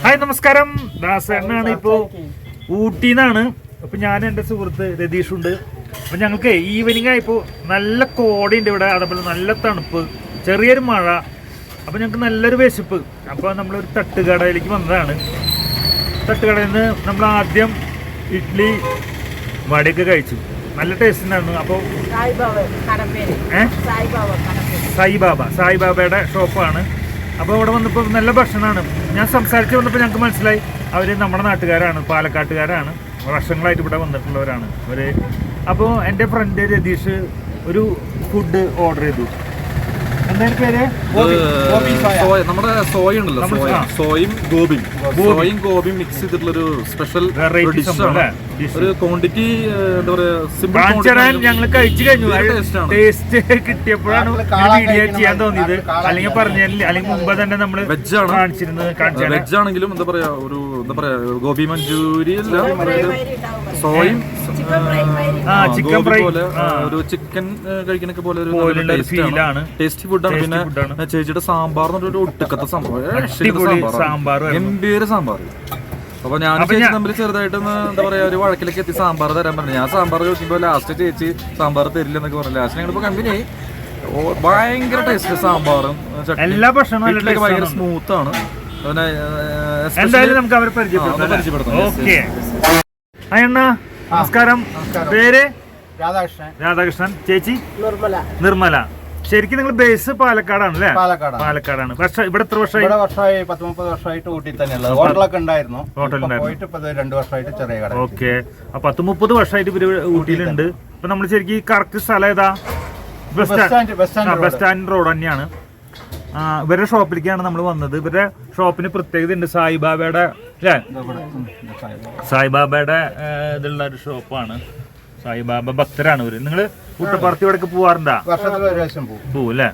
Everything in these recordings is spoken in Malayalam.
ഹായ് നമസ്കാരം. ദാസേട്ടനാണ് ഇപ്പോ ഊട്ടിന്നാണ്. അപ്പൊ ഞാൻ എന്റെ സുഹൃത്ത് രതീഷ് ഉണ്ട് അപ്പൊ ഞങ്ങൾക്ക് ഈവനിങ് ആയിപ്പോ നല്ല കോടയുണ്ട് ഇവിടെ. അതേപോലെ നല്ല തണുപ്പ് ചെറിയൊരു മഴ. അപ്പൊ ഞങ്ങൾക്ക് നല്ലൊരു വിശപ്പ്. അപ്പൊ നമ്മളൊരു തട്ടുകടയിലേക്ക് വന്നതാണ്. തട്ടുകടയിൽ നിന്ന് നമ്മൾ ആദ്യം ഇഡ്ഡലി വടയൊക്കെ കഴിച്ചു. നല്ല ടേസ്റ്റ് ഉണ്ടായിരുന്നു. അപ്പോൾ സായിബാബ സായിബാബയുടെ ഷോപ്പാണ് അപ്പോൾ ഇവിടെ വന്നപ്പോൾ നല്ല ഭക്ഷണമാണ്. ഞാൻ സംസാരിച്ച് വന്നപ്പോൾ ഞങ്ങൾക്ക് മനസ്സിലായി. അവർ നമ്മുടെ നാട്ടുകാരാണ് പാലക്കാട്ടുകാരാണ്. വർഷങ്ങളായിട്ട് ഇവിടെ വന്നിട്ടുള്ളവരാണ് അവർ അപ്പോൾ എന്റെ ഫ്രണ്ട് രതീഷ് ഒരു ഫുഡ് ഓർഡർ ചെയ്തു. സോയ നമ്മുടെ സോയ ഉണ്ടല്ലോ സോയ. സോയും ഗോപിയും സോയും ഗോപിയും മിക്സ് ചെയ്തിട്ടുള്ളൊരു സ്പെഷ്യൽ ഡിഷാണ് ആണ്. ഒരു ക്വാണ്ടിറ്റി എന്താ പറയാ സിമ്പിൾ ഞങ്ങൾ കഴിച്ചു കഴിഞ്ഞു. ടേസ്റ്റ് ടേസ്റ്റ് കിട്ടിയപ്പോഴാണ് വീഡിയോ ചെയ്യാൻ തോന്നിയത്. അല്ലെങ്കിൽ പറഞ്ഞില്ല അല്ലെങ്കിൽ മുമ്പ് തന്നെ നമ്മൾ വെജ് ആണ്. കാണിച്ചിരുന്നത് വെജ് ആണെങ്കിലും എന്താ പറയാ ഒരു എന്താ പറയാ ഗോപി മഞ്ചൂരി അല്ല ഒരു സോയും ആ ആ, ചിക്കൻ ഫ്രൈ. പോലെ ഒരു ചിക്കൻ കഴിക്കണൊക്കെ പോലെ ഒരു ഫീലാണ്. ടേസ്റ്റി ഫുഡാണ് പിന്നെ. ചേച്ചിയുടെ സാമ്പാർ എന്ന് പറഞ്ഞൊരു ഒട്ടുക്കത്തെ സാമ്പാർ ഗംഭീര സാമ്പാർ. അപ്പൊ ഞാൻ ചേച്ചി തമ്മിൽ ചെറുതായിട്ടൊന്ന് എന്താ പറയാ ഒരു വഴക്കിലേക്ക് എത്തി സാമ്പാർ തരാൻ പറഞ്ഞു. ഞാൻ സാമ്പാർ ചോദിക്കുമ്പോ ലാസ്റ്റ് ചേച്ചി സാമ്പാർ തരില്ല എന്നൊക്കെ പറഞ്ഞു ലാസ്റ്റ് ഞങ്ങളിപ്പോ കമ്പനി ഭയങ്കര ടേസ്റ്റ് സാമ്പാറും. എല്ലാ ഭക്ഷണവും ഭയങ്കര. സ്മൂത്ത് ആണ്. എന്തായാലും നമുക്ക് അവരെ പരിചയപ്പെടുത്താം പരിചയപ്പെടുത്താം. ഓക്കെ yes, അയ്യണ്ണ നമസ്കാരം. പേര്? രാധാകൃഷ്ണൻ. രാധാകൃഷ്ണൻ. ചേച്ചി? നിർമ്മല. നിർമ്മല. ശരിക്കും നിങ്ങൾ ബേസ് പാലക്കാടാണ് അല്ലേ? പാലക്കാടാണ്. പാലക്കാടാണ്. പക്ഷെ ഇവിടെ എത്ര വർഷമായി? ഇവിടെ വർഷമായി പത്ത് മുപ്പത് വർഷമായിട്ട് ഊട്ടി തന്നെയുള്ളത് ഹോട്ടലൊക്കെ ഉണ്ടായിരുന്നു. ഹോട്ടൽ. പോയിട്ട് ഇപ്പൊ രണ്ട് വർഷമായിട്ട് ചെറിയ കട. ഓക്കെ. അപ്പൊ പത്ത് മുപ്പത് വർഷമായിട്ട് ഇവർ ഊട്ടിയിലുണ്ട്. അപ്പൊ നമ്മൾ ശരിക്കും ഈ കറക്റ്റ് സ്ഥലം ഏതാ? Bus bus stand bus stand bus stand road തന്നെയാണ്. ആ, ഇവരുടെ ഷോപ്പിലേക്കാണ് നമ്മൾ വന്നത്. ഇവരുടെ ഷോപ്പിന് പ്രത്യേകത ഉണ്ട്. സായിബാബയുടെ അല്ലേ? സായിബാബയുടെ ഇതുള്ള ഒരു ഷോപ്പാണ്. സായിബാബ ഭക്തരാണ് ഇവർ. നിങ്ങൾ പുട്ടപ്പറത്തി ഇവിടേക്ക് പോവാറുണ്ടാ? പോവും. അല്ലേ?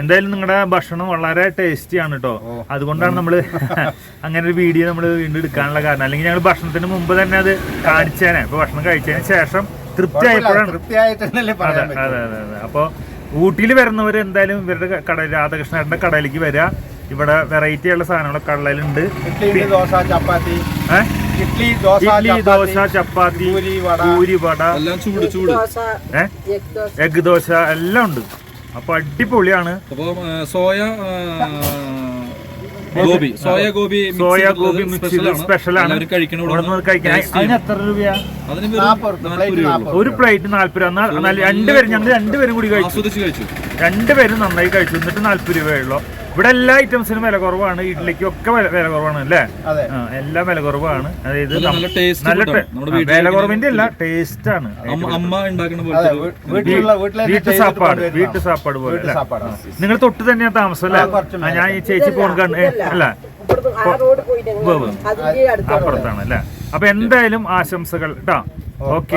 എന്തായാലും നിങ്ങളുടെ ഭക്ഷണം വളരെ ടേസ്റ്റി ആണ് കേട്ടോ അതുകൊണ്ടാണ് നമ്മൾ അങ്ങനെ ഒരു വീഡിയോ നമ്മൾ വീണ്ടും എടുക്കാനുള്ള കാരണം. അല്ലെങ്കിൽ ഞങ്ങൾ ഭക്ഷണത്തിന് മുമ്പ് തന്നെ അത് കാണിച്ചേനെ. ഇപ്പൊ ഭക്ഷണം കഴിച്ചതിന് ശേഷം തൃപ്തി ആയപ്പോഴാണ്. തൃപ്തിയായിട്ടല്ലേ അതെ അതെ അതെ അപ്പോൾ ഊട്ടിയിൽ വരുന്നവർ എന്തായാലും ഇവരുടെ കട രാധാകൃഷ്ണന്റെ കടയിലേക്ക് വരിക ഇവിടെ വെറൈറ്റി ഉള്ള സാധനങ്ങളൊക്കെ കള്ളലുണ്ട് ഇഡ്ഡലി ദോശ ചപ്പാത്തി. ഇഡ്ഡലി ദോശ ചപ്പാത്തി പൂരി വട. പൂരി വട. എല്ലാം ചൂട് ചൂട്. ദോശ ഏഹ് എഗ് ദോശ. എല്ലാം ഉണ്ട്. അപ്പൊ അടിപൊളിയാണ്. Soya gobi. Gobi soya gobi mix soya ചെയ്തിട്ടുള്ളത് ഗോബി മിക്സ് special സ്പെഷ്യൽ ആണ്. ഒരു പ്ലേറ്റ് നാല്പത് രണ്ടുപേരും ഞങ്ങൾ രണ്ടുപേരും കൂടി കഴിച്ചു. കഴിച്ചു. രണ്ടുപേരും നന്നായി കഴിച്ചു. എന്നിട്ട് നാല്പത് രൂപയുള്ളൂ ഇവിടെ എല്ലാ ഐറ്റംസിനും വില കുറവാണ്. ഇഡ്ലിക്കും ഒക്കെ വില കുറവാണ് അല്ലേ? എല്ലാം വില കുറവാണ്. അതായത് നല്ല വില കുറവിന്റെ അല്ല ടേസ്റ്റ് ആണ് വീട്ടു സാപ്പാട് വീട്ടു സാപ്പാട് പോലെ. നിങ്ങൾ തൊട്ട് തന്നെയാണ് താമസം അല്ലേ? ഞാൻ ഈ ചേച്ചി ഫോൺ കണ്ട് അല്ല. അപ്പുറത്താണ് അല്ലേ? അപ്പൊ എന്തായാലും ആശംസകൾ കേട്ടോ okay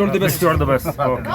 all the best. All the best okay.